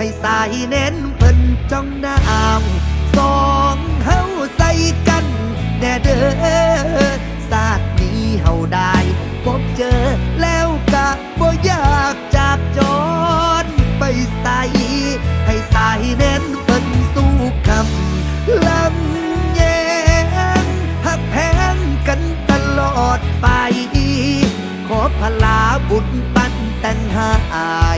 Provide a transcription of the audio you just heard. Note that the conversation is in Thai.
ให้สายเน้นเพิ่นจ้องน้ำสองเฮาใส่กัน แน่เด้อศาสตร์นี้เฮาได้ พบเจอแล้วกะบ่อยากจากจรไปใส่ให้สายเน้นเพิ่นสู้คำลำแยงหักแพงกันตลอดไป ขอพลาบุญปันแต่งหาย